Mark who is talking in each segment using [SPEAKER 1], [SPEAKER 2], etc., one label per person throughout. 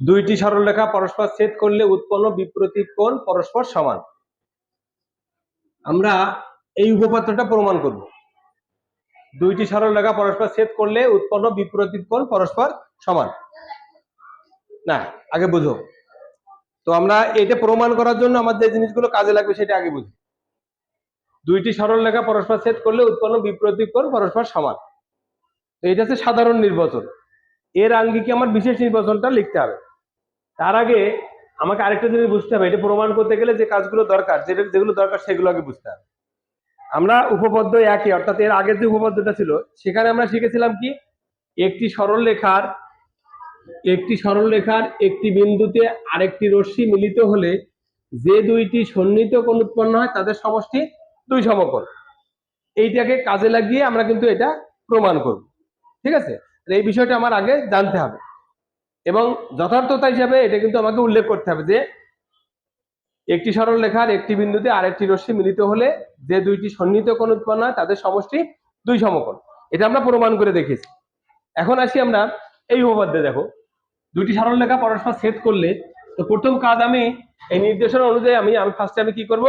[SPEAKER 1] দুইটি সরলরেখা পরস্পর ছেদ করলে উৎপন্ন বিপ্রতীপ কোণ পরস্পর সমান। আমরা এই উপপাদ্যটা প্রমাণ করব। দুইটি সরলরেখা পরস্পর ছেদ করলে উৎপন্ন বিপ্রতীপ কোণ পরস্পর সমান। না, আগে বুঝো। তো আমরা এটা প্রমাণ করার জন্য আমাদের যে জিনিসগুলো কাজে লাগবে সেটা আগে বুঝি। দুইটি সরলরেখা পরস্পর ছেদ করলে উৎপন্ন বিপ্রতীপ কোণ পরস্পর সমান। তো এটা হচ্ছে সাধারণ নির্বাচন। এর আঙ্গিকে আমার বিশেষ নির্বাচনটা লিখতে হবে। তার আগে আমাকে আরেকটা জিনিস বুঝতে হবে, এটা প্রমাণ করতে গেলে যে কাজগুলো দরকার, যেটা যেগুলো দরকার সেগুলো আগে বুঝতে হবে। আমরা উপপাদ্য একই, অর্থাৎ এর আগের যে উপপাদ্যটা ছিল, সেখানে আমরা শিখেছিলাম কি? একটি সরল রেখার একটি সরল রেখার একটি বিন্দুতে আরেকটি রশ্মি মিলিত হলে যে দুইটি সন্নিহিত কোণ উৎপন্ন হয়, তাদের সমষ্টি দুই সমকোণ। এইটাকে কাজে লাগিয়ে আমরা কিন্তু এটা প্রমাণ করব। ঠিক আছে? এই বিষয়টা আমার আগে জানতে হবে। এবং যথার্থতা হিসাবে এটা কিন্তু আমাকে উল্লেখ করতে হবে যে একটি সরল রেখার একটি বিন্দুতে আরেকটি রশ্মি মিলিত হলে যে দুইটি সন্নিহিত কোণ উৎপন্ন হয়, তাদের সমষ্টি দুই সমকোণ। এটা আমরা প্রমাণ করে দেখেছি। এখন আসি আমরা এই উপপাদ্যে, দেখো। দুইটি সরল রেখা পরস্পর ছেদ করলে তো প্রথম কাজ আমি এই নির্দেশনা অনুযায়ী আমি আমি ফার্স্টে আমি কি করব?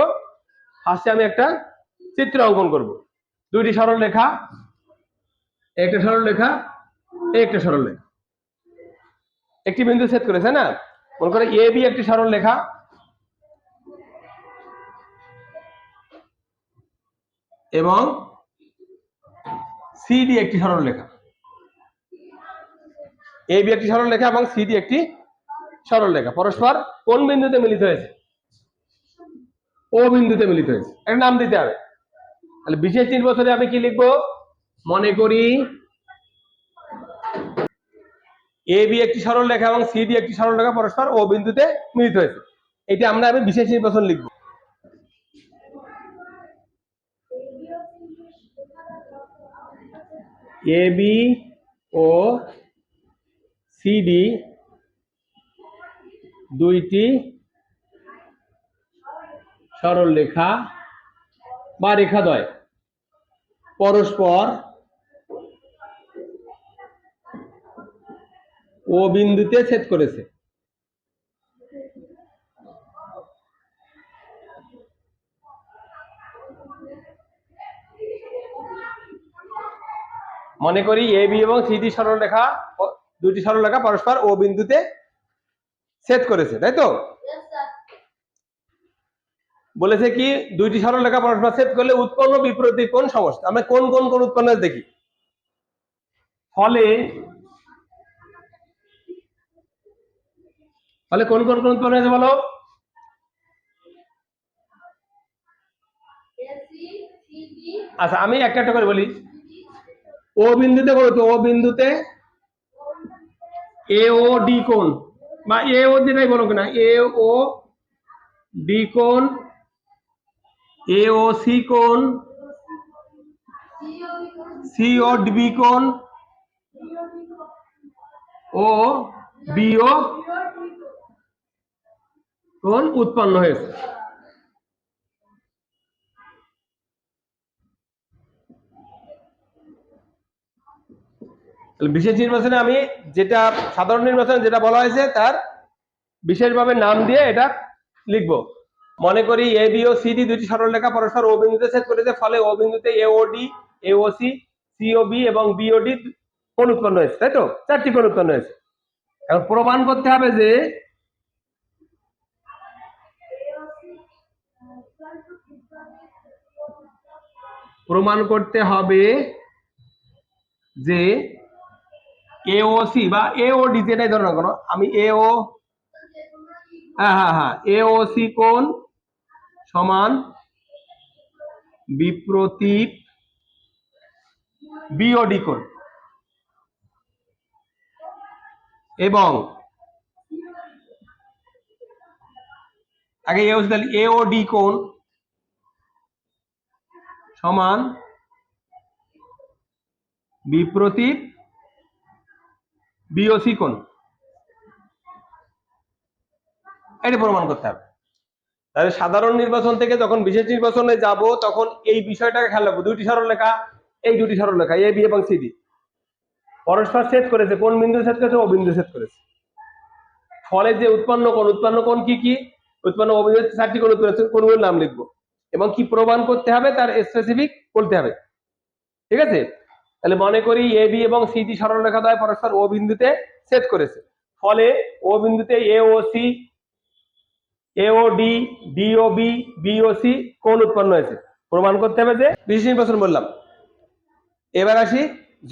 [SPEAKER 1] ফার্স্টে আমি একটা চিত্র অঙ্কন করব। দুইটি সরল রেখা একটা সরল এই একটা সরল রেখা একটি বিন্দু ছেদ করেছে না? মনে করে এ, বি একটি সরল রেখা। এবং সিডি একটি সরল রেখা। এ, বি একটি সরল রেখা এবং সিডি একটি সরল রেখা। পরস্পর কোন বিন্দুতে মিলিত হয়েছে? ও বিন্দুতে মিলিত হয়েছে। একটা নাম দিতে হবে। তাহলে বিশেষ নির্বাচনে আমি কি লিখব? মনে করি এ বি একটি সরল রেখা এবং সিডি একটি সরল রেখা পরস্পর ও বিন্দুতে মিলিত হয়েছে। এটা আমরা আমি বিশেষ নির্বাচন লিখব। এ বি ও সিডি দুইটি সরল রেখা বা রেখাদ্বয় পরস্পর ও বিন্দুতে ছেদ করেছে। মনে করি এ, বি এবং সিডি সরল রেখা দুটি সরল রেখা পরস্পর ও বিন্দুতে ছেদ করেছে, তাই তো? বলেছে কি, দুইটি সরল রেখা পরস্পর ছেদ করলে উৎপন্ন বিপ্রতি কোন সমস্যা আমরা কোন কোন কোন উৎপন্ন দেখি? ফলে ফলে কোন কোন কোন উৎপন্ন হয়েছে বলো? আচ্ছা আমি একটা একটা করে বলি। ও বিন্দুতে বলো তো, ও বিন্দুতে এ ও ডি কোণ। বা এ ও যেটাই বলো কিনা, এ ও ডি কোণ, এ ও সি কোণ, সি ও ডি কোণ, ও বি ও কোণ উৎপন্ন হয়েছে। বিশেষ নির্বাচনে আমি যেটা সাধারণ নির্বাচনে যেটা বলা হয়েছে, তার বিশেষভাবে নাম দিয়ে এটা লিখব। মনে করি A B O C D দুটি সরল রেখা পরস্পর ও বিন্দুতে ছেদ করেছে, ফলে ও বিন্দুতে A O D A O C C O B এবং বি ও ডি কোণ উৎপন্ন হয়েছে, তাই তো? চারটি কোণ উৎপন্ন হয়েছে। এখন প্রমাণ করতে হবে যে প্রমাণ করতে হবে যে এওসি বা এওডি যেটাই ধরো না কেন, আমি এও হ্যাঁ হ্যাঁ হ্যাঁ এওসি কোণ সমান বিপ্রতীপ বিওডি কোণ। এবং আগে এওসি তাহলে এওডি কোণ সমান বিপ্রতীপ বিওসি কোণ। এটা প্রমাণ করতে হবে। তাহলে সাধারণ নির্বাচন থেকে যখন বিশেষ নির্বাচনে যাব তখন এই বিষয়টাকে খেয়াল রাখব। দুইটি সরল লেখা এই দুটি সরল লেখা এ বি এবং সিডি পরস্পর ছেদ করেছে কোন বিন্দু ছেদ করেছে ও বিন্দু ছেদ করেছে। ফলে যে উৎপন্ন কোণ উৎপন্ন কোণ কি কি? উৎপন্ন অভিযোগ চারটি কোণ উৎপন্ন হচ্ছে, কোণগুলোর নাম লিখব। এবং কি প্রমাণ করতে হবে? তার স্পেসিফিক বলতে হবে। ঠিক আছে? তাহলে মনে করি এ বি এবং সি ডি সরলরেখা দ্বয় পরস্পর ও বিন্দুতে ছেদ করেছে। ফলে ও বিন্দুতে A O C A O D D O B B O C কোণ উৎপন্ন হয়েছে। প্রমাণ করতে হবে যে বিশেষ নির্বাচন বললাম। এবার আসি,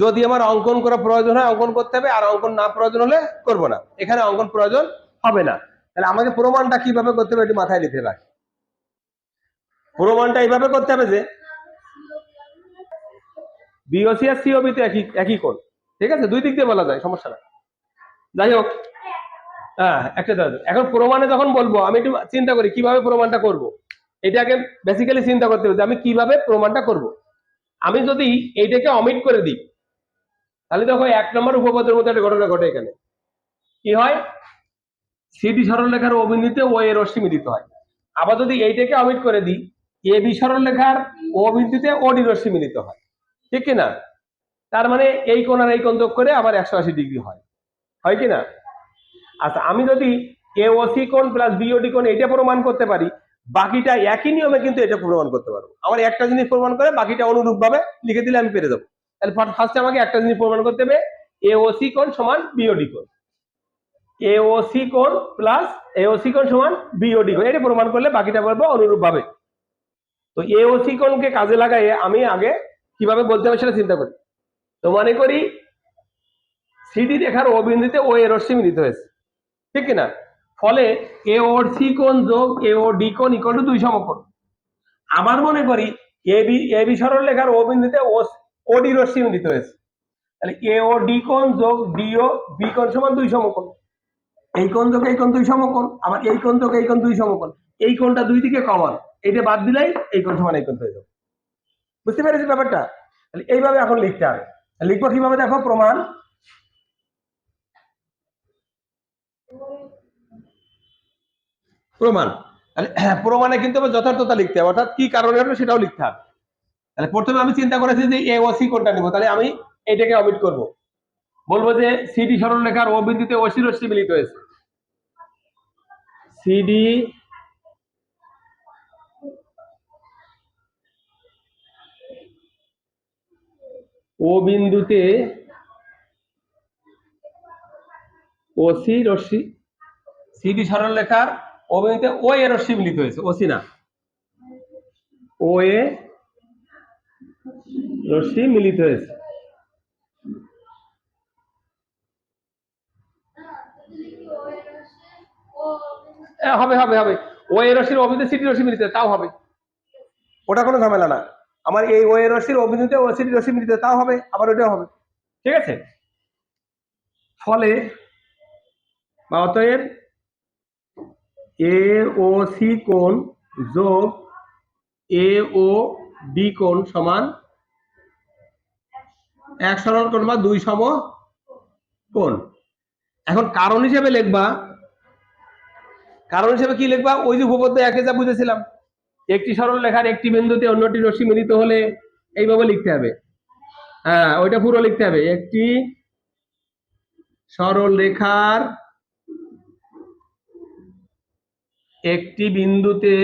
[SPEAKER 1] যদি আমার অঙ্কন করা প্রয়োজন হয়, অঙ্কন করতে হবে। আর অঙ্কন না প্রয়োজন হলে করব না। এখানে অঙ্কন প্রয়োজন হবে না। তাহলে আমাকে প্রমাণটা কীভাবে করতে হবে এটি মাথায় নিতে রাখ। প্রমাণটা এইভাবে করতে হবে যে বিওসি আর সিওবি তো একই একই কোণ ঠিক আছে? দুই দিক দিয়ে বলা যায়, সমস্যা না যাই হোক হ্যাঁ একটা দাদা এখন প্রমাণে যখন বলব, আমি একটু চিন্তা করি, কীভাবে প্রমাণটা করব? এটাকে বেসিক্যালি চিন্তা করতে হবে যে আমি কীভাবে প্রমাণটা করব। আমি যদি এইটাকে অমিট করে দিই, তাহলে দেখো এক নম্বর উপপাদ্যের মধ্যে একটা ঘটনা ঘটে এখানে। কি হয়? সিডি সরলরেখার অবিন্দিতে ও এর রশ্মি মিলিত হয়। আবার যদি এইটাকে অমিট করে দিই এ বি সরলরেখার ও বিন্দুতে ও ডি মিলিত হয়। ঠিক কি না? তার মানে এই কোণ আর এই কোণ করে আমার একশো আশি ডিগ্রি হয়। হয় কি না? আচ্ছা আমি যদি এ ও সি কোণ প্লাস বিওডি কোণ এটা প্রমাণ করতে পারি, বাকিটা একই নিয়মে কিন্তু এটা প্রমাণ করতে পারব। আমার একটা জিনিস প্রমাণ করে, বাকিটা অনুরূপ ভাবে লিখে দিলে আমি পেরে দেবো তাহলে ফার্স্টে আমাকে একটা জিনিস প্রমাণ করতে হবে এ ও সি কোণ সমান বিওডি কোণ। এ ও সি কোণ প্লাস এ ও সি কোণ সমান বিওডি কোণ, এটা প্রমাণ করলে বাকিটা বলব অনুরূপ ভাবে তো এ সি কাজে লাগাইয়ে আমি আগে কীভাবে বলতে হবে সেটা চিন্তা করি। তো মনে করি সিডি রেখার ও বিন্দুতে ও এর রশ্মি মিলিত হয়েছে। ঠিক কিনা? ফলে এ ও সি কোণ যোগ এ ও ডি কোণ ইকুয়াল টু দুই সমকোণ। আবার মনে করি এ বি এ বি সরল রেখার ও বিন্দুতে ও ও ডি রশ্মি মিলিত হয়েছে। তাহলে এ ও ডি কোণ যোগ ডি ও বি কোণ সমান দুই সমকোণ। এই কোণ যোগ এই কোণ দুই সমকোণ, আবার এই কোণ যোগ এই কোণ দুই সমকোণ। এই কোণটা দুই দিকে কমন এটা বাদ দিলেই এই কোণ সমান এই কোণ হয়ে যাবে। বুঝতে পেরেছি ব্যাপারটা? এইভাবে এখন লিখতে হবে। লিখব কীভাবে দেখো? প্রমাণ। প্রমাণ। হ্যাঁ, প্রমাণে কিন্তু আবার যথার্থতা লিখতে হবে। অর্থাৎ কি কারণে হলো সেটাও লিখতে হবে। তাহলে প্রথমে আমি চিন্তা করেছি যে এ ও সি কোনটা নিব? তাহলে আমি এটাকে অমিট করব। বলব যে সিডি সরল রেখার ও বিন্দুতে ওসি রশ্মি মিলিত হয়েছে। সিডি ও বিন্দুতে ওসি রশ্মি, সিডি সরল রেখার ও বিন্দুতে ও এ রশ্মি মিলিত হয়েছে, ওসি না। ও এ রশ্মি মিলিত হয়েছে। হবে হবে হবে। ও এ রশ্মির অবিন্দুতে সিটি রশ্মি মিলিত তাও হবে। ওটা কোনো ঝামেলা না। আমার এই ও এ রশ্মির অবিন্দুতে ও সিটি রশ্মি মিলিত হয়েছে, তাও হবে আবার ওটাও হবে। ঠিক আছে? ফলে বা অতএব এ ও সি কোণ যোগ এ ও ডি কোণ সমান এক সরল কোণ বা দুই সম কোণ। এখন কারণ হিসেবে লিখবা কারণ হিসেবে কি লিখবা? ওই যে উপপাদ্য একে যা বুঝেছিলাম। একটি সরল লেখার একটি বিন্দুতে অন্যটি রশ্মি মিলিত হলে এইভাবে লিখতে হবে। হ্যাঁ ওইটা পুরো লিখতে হবে। একটি সরল রেখার একটি বিন্দুতে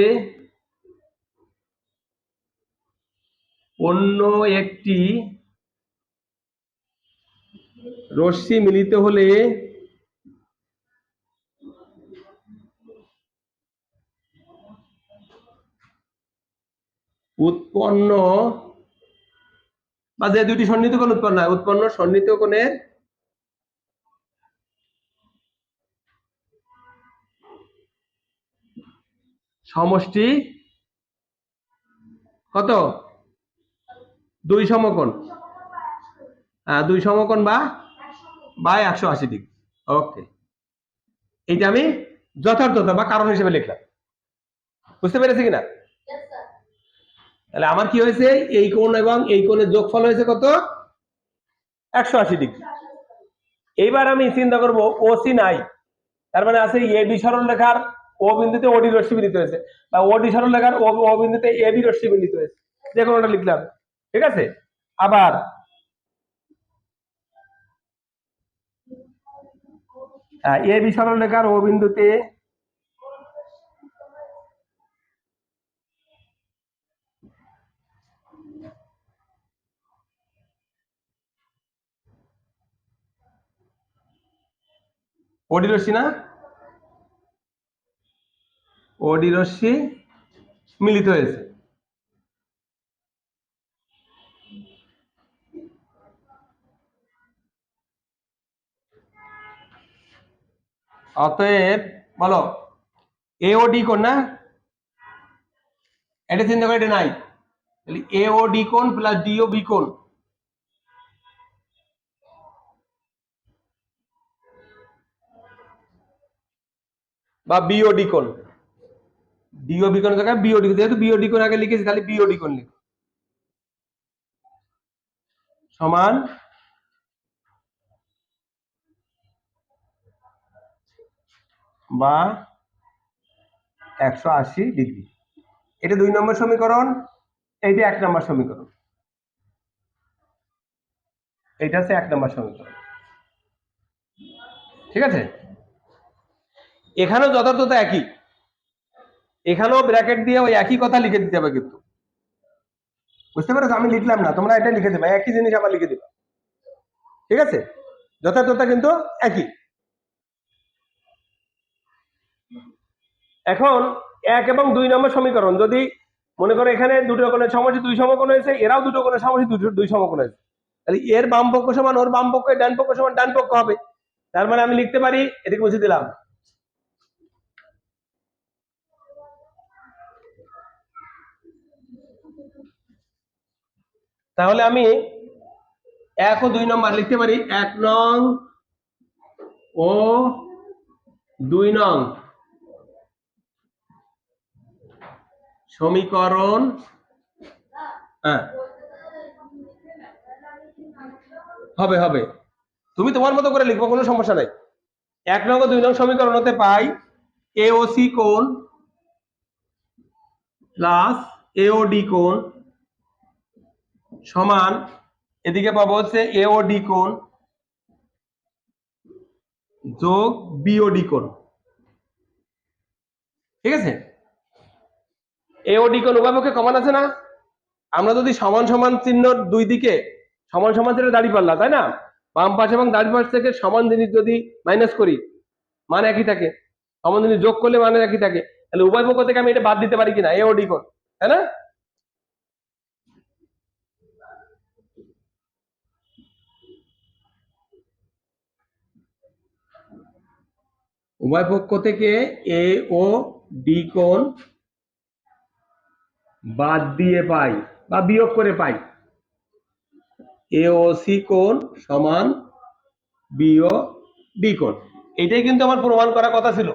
[SPEAKER 1] অন্য একটি রশ্মি মিলিত হলে উৎপন্ন, বা যে দুটি সন্নিহিত কোণ উৎপন্ন হয়, উৎপন্ন সন্নিহিত কোণের সমষ্টি কত? দুই সমকোণ। হ্যাঁ দুই সমকোণ বা বা একশো আশি ডিগ্রি। ওকে। এইটা আমি যথার্থতা বা কারণ হিসেবে লিখলাম। বুঝতে পেরেছি কিনা? তাহলে আমার কি হয়েছে? এই কোণ এবং এই কোণের যোগফল হয়েছে কত? একশো আশি ডিগ্রি। এইবার আমি চিন্তা করব ওসি নাই। তার মানে আছে এ বি সরল রেখার ও বিন্দুতে ওডি রশ্মি মিলিত হয়েছে। বা ওডি সরল রেখার ও ও বিন্দুতে এ বি রশ্মি মিলিত হয়েছে। যে কোনোটা লিখলাম। ঠিক আছে? আবার এ বি সরল রেখার ও বিন্দুতে ওডি রশ্মি না ওডি রশ্মি মিলিত হয়েছে অতএব বলো এ ও ডি কোণ না এটা চিন্তা করে এটা নাই তাহলে এ ও ডি কোণ প্লাস ডি ও বি কোণ। বা বিওডি কোণ। ডিও বি কোণ জায়গায় বিওডি যেহেতু বিওডি কোণ আগে লিখেছি, তাহলে বিওডি কোণ লিখো। সমান বা একশো আশি ডিগ্রি। এটা দুই নম্বর সমীকরণ। এইটা এক নম্বর সমীকরণ। এইটা হচ্ছে এক নম্বর সমীকরণ। ঠিক আছে? এখানেও যথার্থতা একই। এখানেও ব্র্যাকেট দিয়ে ওই একই কথা লিখে দিতে হবে কিন্তু। বুঝতে পেরেছ? আমি লিখলাম না, তোমরা এটা লিখে দেবে, একই জিনিস আবার লিখে দেবে। ঠিক আছে? যথার্থতা কিন্তু একই। এখন এক এবং দুই নম্বর সমীকরণ যদি মনে করো এখানে দুটো কোণের সমষ্টি দুই সমকোণ হয়েছে, এরাও দুটো কোণের সমষ্টি দুটো, দুই সমকোণ হয়েছে। তাহলে এর বাম পক্ষ সমান, ওর বাম পক্ষ, ডান পক্ষ সমান, ডান পক্ষ হবে। তার মানে আমি লিখতে পারি, এদিকে বুঝে দিলাম। তাহলে আমি এক ও দুই নম্বর লিখতে পারি, এক নং ও দুই নং। সমীকরণ হ্যাঁ। হবে হবে। তুমি তোমার মতো করে লিখব, কোনো সমস্যা নাই। এক নং দুই নং সমীকরণ হতে পাই এ ও সি কোণ প্লাস এ ও ডি কোণ সমান, এদিকে পাবো হচ্ছে এ ও ডি কোণ যোগ বিওডি কোণ। ঠিক আছে? এ ও ডি কোণ উভয়পক্ষে কমান আছে না? আমরা যদি সমান সমান চিহ্ন দুই দিকে, সমান সমান চিহ্ন দাঁড়িয়ে পারলাম, তাই না? বাম পাশ এবং দাঁড়ি পাশ থেকে সমান জিনিস যদি মাইনাস করি, মান একই থাকে। সমান জিনিস যোগ করলে মানে একই থাকে। তাহলে উভয় পক্ষ থেকে আমি এটা বাদ দিতে পারি কিনা? এ ও ডি কোণ তাই না? উভয় পক্ষ থেকে এ ও ডি কোণ বাদ দিয়ে পাই বা বিয়োগ করে পাই। এ ও সি কোণ সমান বিও ডি কোণ। এটাই কিন্তু আমার প্রমাণ করার কথা ছিল।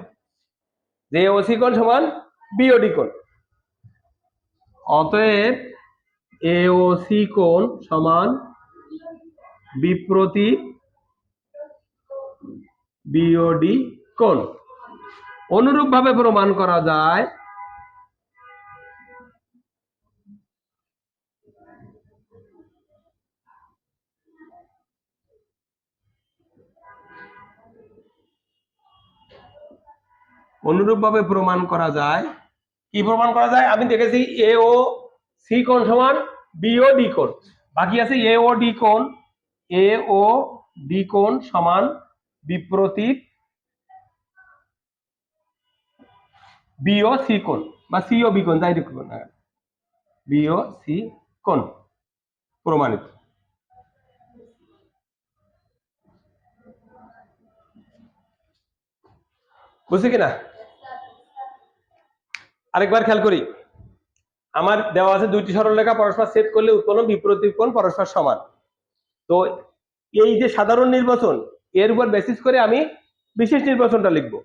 [SPEAKER 1] যে ও সি কোণ সমান বিও ডি কোণ। অতএব এ ও সি কোণ সমান বিপ্রতি বিওডি কোণ। অনুরূপভাবে প্রমাণ করা যায় অনুরূপভাবে প্রমাণ করা যায়। কি প্রমাণ করা যায়? আমি দেখেছি এ ও সি কোণ সমান বি ও ডি কোণ। বাকি আছে এ ও ডি কোণ। এ ও ডি কোণ সমান বিপ্রতীক বি ও সি কোণ। বা সি ও বি কোণ, যাই দেখুন না বি ও সি কোণ প্রমাণিত। কিনা? আরেকবার খেয়াল করি। আমার দেওয়া আছে দুইটি সরলরেখা, পরস্পর সেট করলে উৎপন্ন, বিপরীত কোণ পরস্পর সমান। তো এই যে সাধারণ নির্বাচন, এর উপর বেসিস করে আমি বিশেষ নির্বাচনটা লিখব।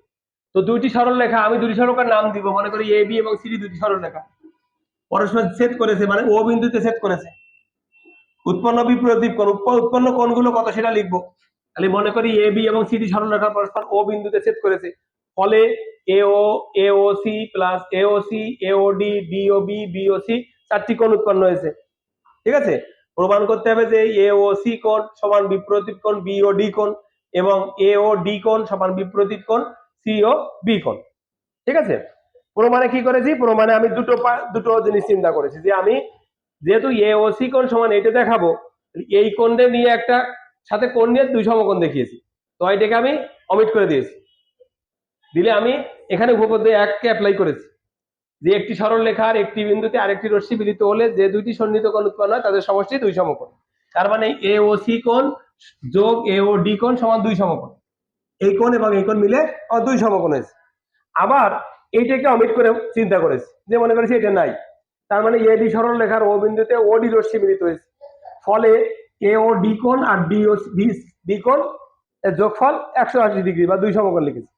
[SPEAKER 1] তো দুইটি সরলরেখা, আমি দুটি সরলরেখার নাম দিব, মনে করি এ বি এবং সি দুইটি সরলরেখা। পরস্পর সেট করেছে মানে ও বিন্দুতে সেট করেছে। উৎপন্ন, বিপরীত কোণ উৎপ- উৎপন্ন কোণগুলো কত সেটা লিখব। তাহলে মনে করি এ বি এবং সি ডি সরলরেখা, পরস্পর ও বিন্দুতে সেট করেছে। ফলে A O A O C plus A O C A O D D O B B O C চারটি কোণ উৎপন্ন হয়েছে। ঠিক আছে? প্রমাণ করতে হবে যে এ ও সি কোণ সমান বিপরীত কোণ বি ও ডি কোণ এবং এ ও ডি কোণ সমান বিপরীত কোণ সি ও বি কোণ। ঠিক আছে? প্রমাণে কি করেছি? প্রমাণে আমি দুটো দুটো জিনিস চিন্তা করেছি যে আমি যেহেতু এ ও সি কোণ সমান এটা দেখাবো এই কোণে নিয়ে একটা সাথে কোণ নিয়ে দুই সমকোণ দেখিয়েছি। তো এটাকে আমি অমিট করে দিয়েছি। দিলে আমি এখানে উপপাদ্য এককে অ্যাপ্লাই করেছি। যে একটি সরল রেখার একটি বিন্দুতে আরেকটি রশ্মি মিলিত হলে যে দুইটি সন্নিহিত কোণ উৎপন্ন হয়, তাদের সমষ্টি দুই সমকোণ। তার মানে এ ও সি কোণ যোগ এ ও ডি কোণ সমান দুই সমকোণ। এই কোণ এবং এই কোণ মিলে দুই সমকোণ হয়েছে। আবার এইটাকে অমিট করে চিন্তা করেছি, যে মনে করেছি এটা নাই। তার মানে এ ডি সরল রেখার ও বিন্দুতে ও ডি রশ্মি মিলিত হয়েছে। ফলে এ ও ডি কোণ আর ডি ও ডি কোণ যোগফল একশো আশি ডিগ্রি বা দুই সমকোণ লিখেছি।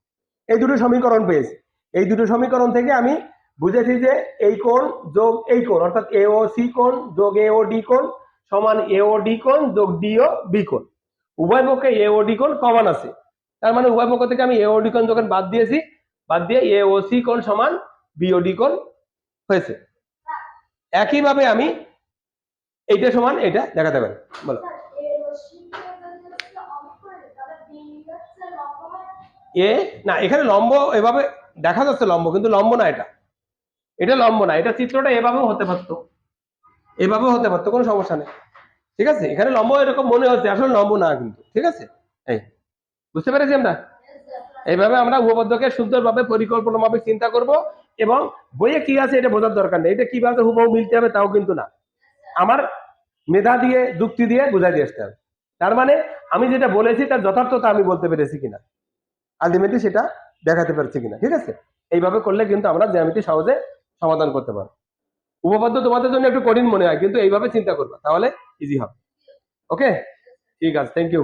[SPEAKER 1] এই দুটো সমীকরণ পেয়েছি। এই দুটো সমীকরণ থেকে আমি বুঝেছি যে এই কোণ যোগ এই কোণ, অর্থাৎ এ ও সি কোণ যোগ এ ও ডি কোণ সমান এ ও ডি কোণ যোগ ডি ও বি কোণ। উভয় পক্ষে এ ও ডি কোণ কমান আছে। তার মানে উভয় পক্ষ থেকে আমি এ ও ডি কোণ যখন বাদ দিয়েছি। বাদ দিয়ে এ ও সি কোণ সমান বি ও ডি কোণ হয়েছে। একইভাবে আমি এইটা সমান এটা দেখাতে পারি। বলো। এ, না, এখানে লম্ব এভাবে দেখা যাচ্ছে লম্ব, কিন্তু লম্ব না এটা। এটা লম্ব না, এটা চিত্রটা এভাবেও হতে পারতো। এভাবেও হতে পারতো, কোনো সমস্যা নেই। ঠিক আছে? এখানে লম্ব এরকম মনে হচ্ছে, আসলে লম্ব না কিন্তু। ঠিক আছে? এই, বুঝতে পেরেছি আমরা? এইভাবে আমরা উপপাদ্যকে সুন্দরভাবে পরিকল্পনাভাবে চিন্তা করব এবং বইয়ে কি আছে এটা বোঝার দরকার নেই। এটা কীভাবে হুবহু মিলতে হবে তাও কিন্তু না। আমার মেধা দিয়ে, যুক্তি দিয়ে বুঝাই দিয়ে আসতে হবে। তার মানে আমি যেটা বলেছি তার যথার্থতা আমি বলতে পেরেছি কিনা। আলটিমেটলি সেটা দেখাতে পারছি কিনা, ঠিক আছে? এইভাবে করলে কিন্তু আমরা জ্যামিতি সহজে সমাধান করতে পারব। উপপাদ্য তোমাদের জন্য একটু কঠিন মনে হয়, কিন্তু এইভাবে চিন্তা করবা, তাহলে ইজি হবে। ওকে ঠিক আছে থ্যাংক ইউ